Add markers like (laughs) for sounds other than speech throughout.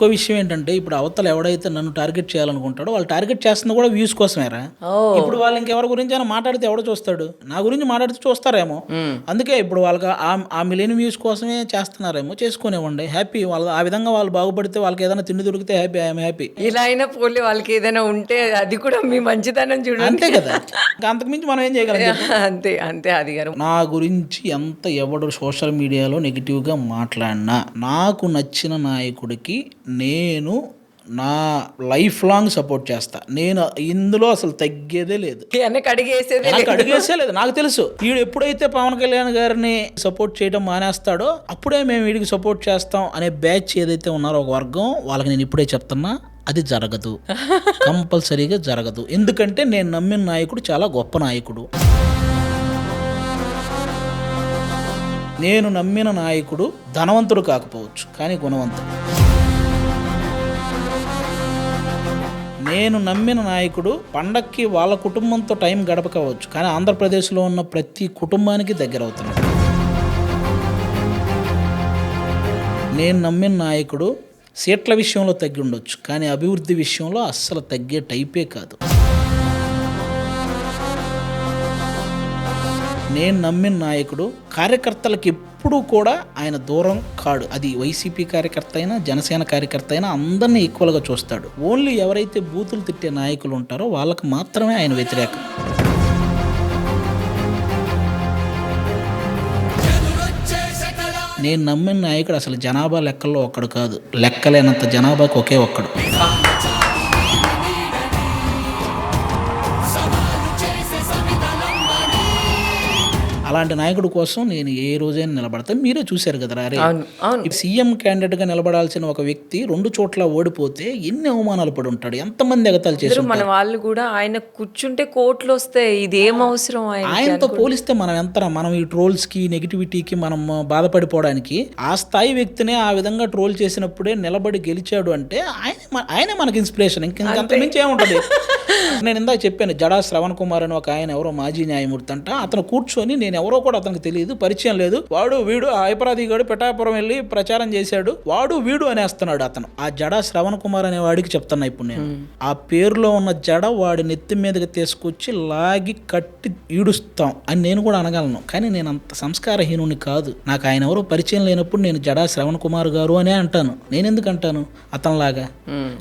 ఇంకో విషయం ఏంటంటే ఇప్పుడు అవతల ఎవడైతే నన్ను టార్గెట్ చేయాలనుకుంటాడో వాళ్ళు టార్గెట్ చేస్తుంది కూడా వ్యూస్ కోసమేరా. ఇప్పుడు వాళ్ళు ఇంకెవరి గురించి అయినా మాట్లాడితే ఎవడో చూస్తాడు? నా గురించి మాట్లాడితే చూస్తారేమో. అందుకే ఇప్పుడు వాళ్ళకి ఆ- మిలియన్ వ్యూస్ కోసమే చేస్తున్నారేమో చేసుకునేవ్వండి హ్యాపీ. వాళ్ళు ఆ విధంగా వాళ్ళు బాగుపడితే వాళ్ళకి ఏదైనా తిండి దొరికితే హ్యాపీ ఐఎమ్ హ్యాపీ. ఇలా అయినా పోలే వాళ్ళకి ఏదైనా ఉంటే అది కూడా మీ మంచితనం చూడండి. అంతే కదా. అంతకుమించి మనం ఏం చేయగలం? (laughs) అంతే అంతే అది గారు. నా గురించి ఎంత ఎవడు సోషల్ మీడియాలో నెగిటివ్గా మాట్లాడినా నాకు నచ్చిన నాయకుడికి నేను నా లైఫ్ లాంగ్ సపోర్ట్ చేస్తా. నేను ఇందులో అసలు తగ్గేదే లేదు. నాకు అడిగేసే లేదు. నాకు తెలుసు. వీడు ఎప్పుడైతే పవన్ కళ్యాణ్ గారిని సపోర్ట్ చేయడం మానేస్తాడో అప్పుడే మేము వీడికి సపోర్ట్ చేస్తాం అనే బ్యాచ్ ఏదైతే ఉన్నారో ఒక వర్గం వాళ్ళకి నేను ఇప్పుడే చెప్తున్నా అది జరగదు. (laughs) కంపల్సరీగా జరగదు. ఎందుకంటే నేను నమ్మిన నాయకుడు చాలా గొప్ప నాయకుడు. నేను నమ్మిన నాయకుడు ధనవంతుడు కాకపోవచ్చు కానీ గుణవంతుడు. నేను నమ్మిన నాయకుడు పండక్కి వాళ్ళ కుటుంబంతో టైం గడపకవచ్చు కానీ ఆంధ్రప్రదేశ్లో ఉన్న ప్రతి కుటుంబానికి దగ్గర అవుతున్నాడు. నేను నమ్మిన నాయకుడు సీట్ల విషయంలో తగ్గి ఉండొచ్చు. కానీ అభివృద్ధి విషయంలో అస్సలు తగ్గే టైపే కాదు. నేను నమ్మిన నాయకుడు కార్యకర్తలకు ఎప్పుడూ కూడా ఆయన దూరం కాడు. అది వైసీపీ కార్యకర్త అయినా జనసేన కార్యకర్త అయినా అందరినీ ఈక్వల్గా చూస్తాడు. ఓన్లీ ఎవరైతే బూతులు తిట్టే నాయకులు ఉంటారో వాళ్ళకు మాత్రమే ఆయన వ్యతిరేకం. నేను నమ్మిన నాయకుడు అసలు జనాభా లెక్కల్లో ఒక్కడు కాదు. లెక్కలేనంత జనాభాకు ఒకే ఒక్కడు. అలాంటి నాయకుడు కోసం నేను ఏ రోజైనా నిలబడతా. మీరే చూశారు కదా అవును సీఎం క్యాండిడేట్గా నిలబడాల్సిన ఒక వ్యక్తి రెండు చోట్ల ఓడిపోతే ఎన్ని అవమానాలు పడి ఉంటాడు? ఎంతమంది ఎగతాలు చేసి మన వాళ్ళు కూడా ఆయన కూర్చుంటే కోట్లు వస్తాయి. ఇది ఏం అవసరం ఆయన ఆయనతో పోలిస్తే మనం ఎంత మనం ఈ ట్రోల్స్కి నెగిటివిటీకి మనం బాధపడిపోవడానికి ఆ స్థాయి వ్యక్తినే ఆ విధంగా ట్రోల్ చేసినప్పుడే నిలబడి గెలిచాడు అంటే ఆయన ఆయనే మనకి ఇన్స్పిరేషన్ ఇంక ఇంకంత మించి ఏముంటది? (laughs) నేను ఇందాక చెప్పాను జడా శ్రవణ్ కుమార్ అని ఒక ఆయన ఎవరో మాజీ న్యాయమూర్తి అంట. అతను కూర్చొని నేను ఎవరో కూడా అతనికి తెలియదు పరిచయం లేదు. వాడు వీడు ఆ హైపరాది గాడు పిఠాపురం వెళ్ళి ప్రచారం చేశాడు. వాడు వీడు అనేస్తున్నాడు అతను. ఆ జడా శ్రవణ్ కుమార్ అనే వాడికి చెప్తున్నా ఇప్పుడు నేను. ఆ పేరులో ఉన్న జడ వాడి నెత్తి మీదకి తీసుకొచ్చి లాగి కట్టి ఈడుస్తాం అని నేను కూడా అనగలను. కానీ నేను అంత సంస్కారహీనుని కాదు. నాకు ఆయన ఎవరో పరిచయం లేనప్పుడు నేను జడా శ్రవణ్ కుమార్ గారు అనే అంటాను. నేను ఎందుకు అంటాను? అతనిలాగా.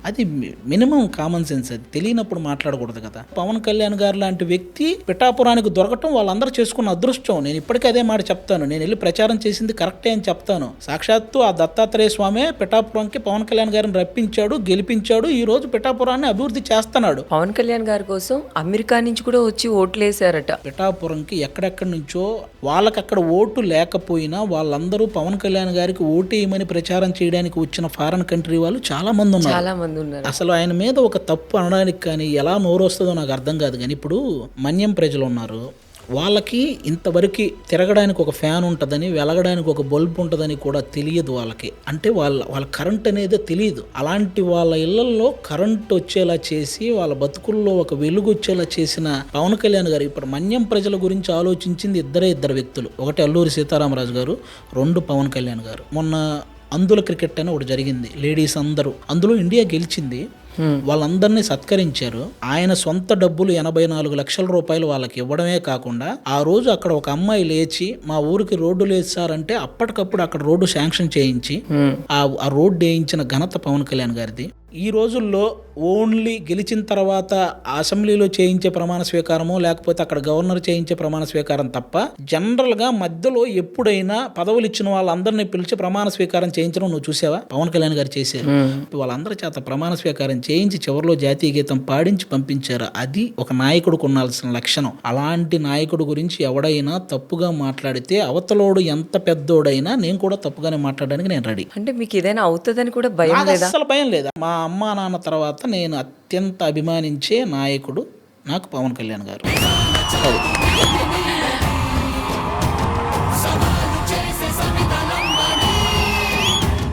అది మినిమం కామన్ సెన్స్ అది. తెలియనప్పుడు మాట్లాడకూడదు కదా. పవన్ కళ్యాణ్ గారు లాంటి వ్యక్తి పిఠాపురానికి దొరకటం వాళ్ళందరూ చేసుకున్న అదృష్టం. నేను ఇప్పటికీ అదే మాట చెప్తాను. నేను వెళ్ళి ప్రచారం చేసింది కరెక్టే అని చెప్తాను. సాక్షాత్తు ఆ దత్తాత్రేయ స్వామి పిఠాపురంకి పవన్ కళ్యాణ్ గారిని రప్పించాడు గెలిపించాడు. ఈ రోజు పిఠాపురాన్ని అభివృద్ధి చేస్తున్నాడు. పవన్ కళ్యాణ్ గారి కోసం అమెరికా నుంచి కూడా వచ్చి ఓట్లు వేసారట పిఠాపురంకి ఎక్కడెక్కడి నుంచో వాళ్ళకి అక్కడ ఓటు లేకపోయినా వాళ్ళందరూ పవన్ కళ్యాణ్ గారికి ఓటు వేయమని ప్రచారం చేయడానికి వచ్చిన ఫారెన్ కంట్రీ వాళ్ళు చాలా మంది ఉన్నారు. చాలా మంది ఉన్నారు. అసలు ఆయన మీద ఒక తప్పు అనడానికి కానీ ఎలా నోరు వస్తుందో నాకు అర్థం కాదు. కానీ ఇప్పుడు మన్యం ప్రజలు ఉన్నారు. వాళ్ళకి ఇంతవరకు తిరగడానికి ఒక ఫ్యాన్ ఉంటుందని వెలగడానికి ఒక బల్బ్ ఉంటుందని కూడా తెలియదు వాళ్ళకి. అంటే వాళ్ళ వాళ్ళ కరెంట్ అనేది తెలియదు. అలాంటి వాళ్ళ ఇళ్ళలో కరెంట్ వచ్చేలా చేసి వాళ్ళ బతుకుల్లో ఒక వెలుగు వచ్చేలా చేసిన పవన్ కళ్యాణ్ గారు ఇప్పుడు మన్యం ప్రజల గురించి ఆలోచించింది ఇద్దరే ఇద్దరు వ్యక్తులు. ఒకటి అల్లూరి సీతారామరాజు గారు రెండు పవన్ కళ్యాణ్ గారు. మొన్న అందుల క్రికెట్ అని ఒకటి జరిగింది. లేడీస్ అందరూ అందులో ఇండియా గెలిచింది. వాళ్ళందరినీ సత్కరించారు. ఆయన సొంత డబ్బులు ఎనభై నాలుగు లక్షల రూపాయలు వాళ్ళకి ఇవ్వడమే కాకుండా ఆ రోజు అక్కడ ఒక అమ్మాయి లేచి మా ఊరికి రోడ్డు లేదు సార్ అంటే అప్పటికప్పుడు అక్కడ రోడ్డు శాంక్షన్ చేయించి. ఆ ఆ రోడ్డు వేయించిన ఘనత పవన్ కళ్యాణ్ గారిది. ఈ రోజుల్లో ఓన్లీ గెలిచిన తర్వాత అసెంబ్లీలో చేయించే ప్రమాణ స్వీకారమో లేకపోతే అక్కడ గవర్నర్ చేయించే ప్రమాణ స్వీకారం తప్ప జనరల్గా మధ్యలో ఎప్పుడైనా పదవులు ఇచ్చిన వాళ్ళందరినీ పిలిచి ప్రమాణ స్వీకారం చేయించడం నువ్వు చూసావా? పవన్ కళ్యాణ్ గారు చేశారు. వాళ్ళందరి చేత ప్రమాణ స్వీకారం చేయించి చివరిలో జాతీయ గీతం పాడించి పంపించారు. అది ఒక నాయకుడికి ఉండాల్సిన లక్షణం. అలాంటి నాయకుడు గురించి ఎవడైనా తప్పుగా మాట్లాడితే అవతలోడు ఎంత పెద్దోడైనా నేను కూడా తప్పుగానే మాట్లాడడానికి నేను రెడీ. అంటే మీకు ఏదైనా అవుతుందని కూడా భయం అస్సలు భయం లేదు? మా అమ్మ నాన్న తర్వాత నేను అత్యంత అభిమానించే నాయకుడు నాకు పవన్ కళ్యాణ్ గారు.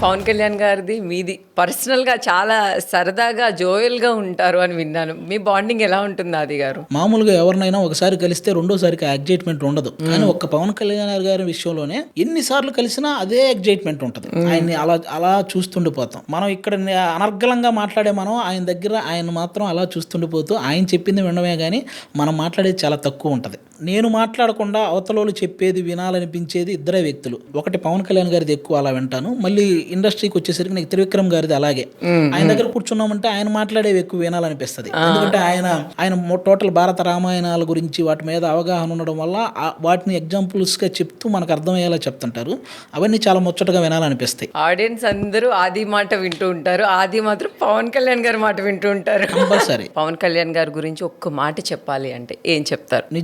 పవన్ కళ్యాణ్ గారిది మీది. పర్సనల్గా చాలా సరదాగా జోయల్గా ఉంటారు అని విన్నాను. మీ బాండింగ్ ఎలా ఉంటుంది ఆది గారు? మామూలుగా ఎవరినైనా ఒకసారి కలిస్తే రెండోసారికి ఎగ్జైట్మెంట్ ఉండదు. కానీ ఒక్క పవన్ కళ్యాణ్ గారి విషయంలోనే ఎన్నిసార్లు కలిసినా అదే ఎగ్జైట్మెంట్ ఉంటుంది. ఆయన్ని అలా అలా చూస్తుండిపోతాం మనం ఇక్కడ అనర్గళంగా మాట్లాడే మనం ఆయన దగ్గర ఆయన మాత్రం అలా చూస్తుండిపోతూ ఆయన చెప్పింది వినడమే కానీ మనం మాట్లాడేది చాలా తక్కువ ఉంటుంది. నేను మాట్లాడకుండా అవతలోళ్ళు చెప్పేది వినాలనిపించేది ఇద్దరే వ్యక్తులు. ఒకటి పవన్ కళ్యాణ్ గారిది ఎక్కువ అలా వింటాను. మళ్ళీ ఇండస్ట్రీకి వచ్చేసరికి నాకు త్రివిక్రమ్ గారిది అలాగే. ఆయన దగ్గర కూర్చున్నామంటే ఆయన మాట్లాడేవి ఎక్కువ వినాలనిపిస్తుంది. ఎందుకంటే ఆయన ఆయన మొ- టోటల్ భారత రామాయణాల గురించి వాటి మీద అవగాహన ఉండడం వల్ల వాటిని ఎగ్జాంపుల్స్గా చెప్తూ మనకు అర్థమయ్యేలా చెప్తుంటారు. అవన్నీ చాలా ముచ్చటగా వినాలనిపిస్తాయి. ఆడియన్స్ అందరూ ఆది మాట వింటూ ఉంటారు. ఆది మాత్రం పవన్ కళ్యాణ్ గారి మాట వింటూ ఉంటారు. కంపల్సరీ. పవన్ కళ్యాణ్ గారి గురించి ఒక్క మాట చెప్పాలి అంటే ఏం చెప్తారు?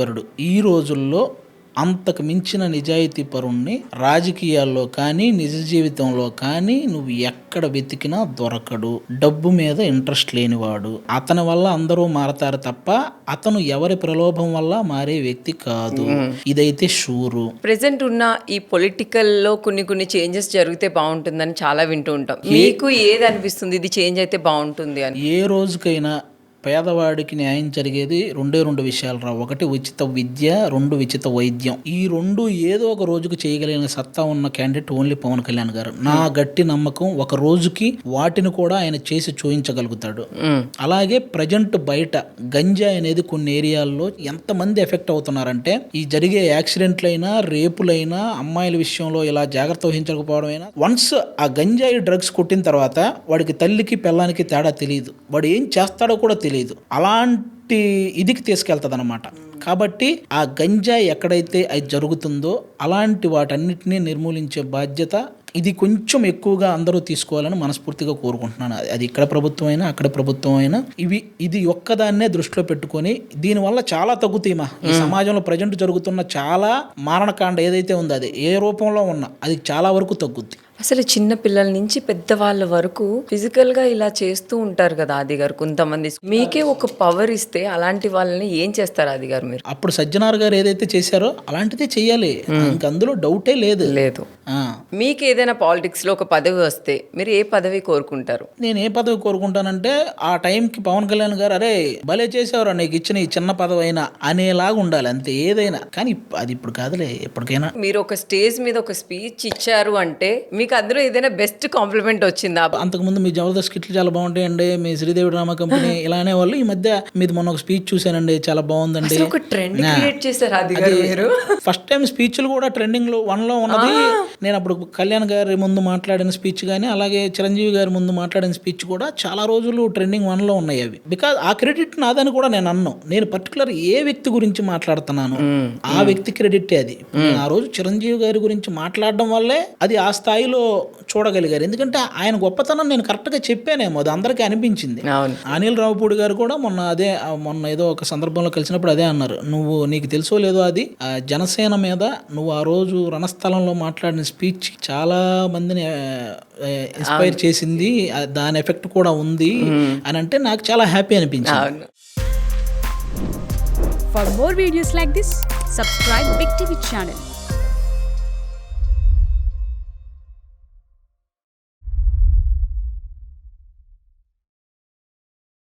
నిజాయితీపరుడు. ఈ రోజుల్లో అంతకు మించిన నిజాయితీ పరుణ్ణి రాజకీయాల్లో కానీ నిజ జీవితంలో కానీ నువ్వు ఎక్కడ వెతికినా దొరకడు. డబ్బు మీద ఇంట్రెస్ట్ లేనివాడు. అతని వల్ల అందరూ మారతారు తప్ప అతను ఎవరి ప్రలోభం వల్ల మారే వ్యక్తి కాదు. ఇదైతే షూరు. ప్రెసెంట్ ఉన్న ఈ పొలిటికల్లో కొన్ని కొన్ని చేంజెస్ జరిగితే బాగుంటుందని చాలా వింటూ ఉంటాం. మీకు ఏది అనిపిస్తుంది? ఇది చేంజ్ అయితే బాగుంటుంది అని. ఏ రోజుకైనా పేదవాడికి న్యాయం జరిగేది రెండే రెండు విషయాలు రా. ఒకటి ఉచిత విద్య రెండు ఉచిత వైద్యం. ఈ రెండు ఏదో ఒక రోజుకి చేయగలిగిన సత్తా ఉన్న క్యాండిడేట్ ఓన్లీ పవన్ కళ్యాణ్ గారు. నా గట్టి నమ్మకం ఒక రోజుకి వాటిని కూడా ఆయన చేసి చూపించగలుగుతాడు అలాగే ప్రజెంట్ బయట గంజాయి అనేది కొన్ని ఏరియాల్లో ఎంతమంది ఎఫెక్ట్ అవుతున్నారంటే ఈ జరిగే యాక్సిడెంట్లైనా రేపులైనా అమ్మాయిల విషయంలో ఇలా జాగ్రత్త వహించకపోవడం అయినా వన్స్ ఆ గంజాయి డ్రగ్స్ కొట్టిన తర్వాత వాడికి తల్లికి పిల్లానికి తేడా తెలియదు వాడు ఏం చేస్తాడో కూడా తెలియదు అలాంటి ఇదికి తీసుకెళ్తుంది అనమాట కాబట్టి ఆ గంజాయి ఎక్కడైతే అది జరుగుతుందో అలాంటి వాటన్నిటినీ నిర్మూలించే బాధ్యత ఇది కొంచెం ఎక్కువగా అందరూ తీసుకోవాలని మనస్ఫూర్తిగా కోరుకుంటున్నాను. అది- అది ఇక్కడ ప్రభుత్వం అయినా అక్కడ ప్రభుత్వం అయినా ఇవి ఇది ఒక్కదాన్నే దృష్టిలో పెట్టుకొని దీనివల్ల చాలా తగ్గుతాయి మా. ఈ సమాజంలో ప్రజెంట్ జరుగుతున్న చాలా మారణకాండ ఏదైతే ఉందో అది ఏ రూపంలో ఉన్నా అది చాలా వరకు తగ్గుద్ది. అసలు చిన్న పిల్లల నుంచి పెద్దవాళ్ళ వరకు ఫిజికల్గా ఇలా చేస్తూ ఉంటారు కదా ఆది గారు కొంతమంది. మీకే ఒక పవర్ ఇస్తే అలాంటి వాళ్ళని ఏం చేస్తారు ఆది గారు మీరు? అప్పుడు సజ్జనార్ గారు ఏదైతే చేశారో అలాంటిదే చెయ్యాలి ఇంక అందులో డౌటే లేదు. లేదు. మీకు ఏదైనా పాలిటిక్స్లో ఒక పదవి వస్తే మీరు ఏ పదవి కోరుకుంటారు? నేను ఏ పదవి కోరుకుంటానంటే ఆ టైంకి పవన్ కళ్యాణ్ గారు అరే భలే చేసేవారు నీకు ఇచ్చిన ఈ చిన్న పదవి అయినా అనేలాగా ఉండాలి అంతే ఏదైనా. కానీ అది ఇప్పుడు కాదులే ఎప్పటికైనా. మీరు ఒక స్టేజ్ మీద ఒక స్పీచ్ ఇచ్చారు అంటే మీకు అందులో ఏదైనా బెస్ట్ కాంప్లిమెంట్ వచ్చిందా? అంతకుముందు మీ జబర్దస్త్ కిట్లు చాలా బాగుంటాయండి మీ శ్రీదేవి డ్రామా కంపెనీ (laughs) ఇలా అనేవాళ్ళు ఈ మధ్య మీది మొన్న ఒక స్పీచ్ చూశానండి చాలా బాగుందండి. ఒక ట్రెండ్ క్రియేట్ చేశారు గారు మీరు. ఫస్ట్ టైం స్పీచ్లు కూడా ట్రెండింగ్లో వన్లో ఉన్నది. నేను అప్పుడు కళ్యాణ్ గారి ముందు మాట్లాడిన స్పీచ్ కానీ అలాగే చిరంజీవి గారి ముందు మాట్లాడిన స్పీచ్ కూడా చాలా రోజులు ట్రెండింగ్ వన్లో ఉన్నాయి అవి. బికాజ్ ఆ క్రెడిట్ నాదని కూడా నేను అన్నాను నేను పర్టికులర్ ఏ వ్యక్తి గురించి మాట్లాడుతున్నాను ఆ వ్యక్తి క్రెడిట్ అది. ఆ రోజు చిరంజీవి గారి గురించి మాట్లాడడం వల్లే అది ఆ స్థాయిలో చూడగలిగారు. ఎందుకంటే ఆయన గొప్పతనం నేను కరెక్ట్గా చెప్పానేమో అది అందరికీ అనిపించింది. అవును. అనిల్ రావుపూడి గారు కూడా మొన్న అదే మొన్న ఏదో ఒక సందర్భంలో కలిసినప్పుడు అదే అన్నారు. నువ్వు నీకు తెలుసో లేదో అది జనసేన మీద నువ్వు ఆ రోజు రణస్థలంలో మాట్లాడిన స్పీచ్ చాలా మందిని ఇన్స్పైర్ చేసింది దాని ఎఫెక్ట్ కూడా ఉంది అని అంటే నాకు చాలా హ్యాపీ అనిపించింది. For more videos like this, subscribe Big TV channel.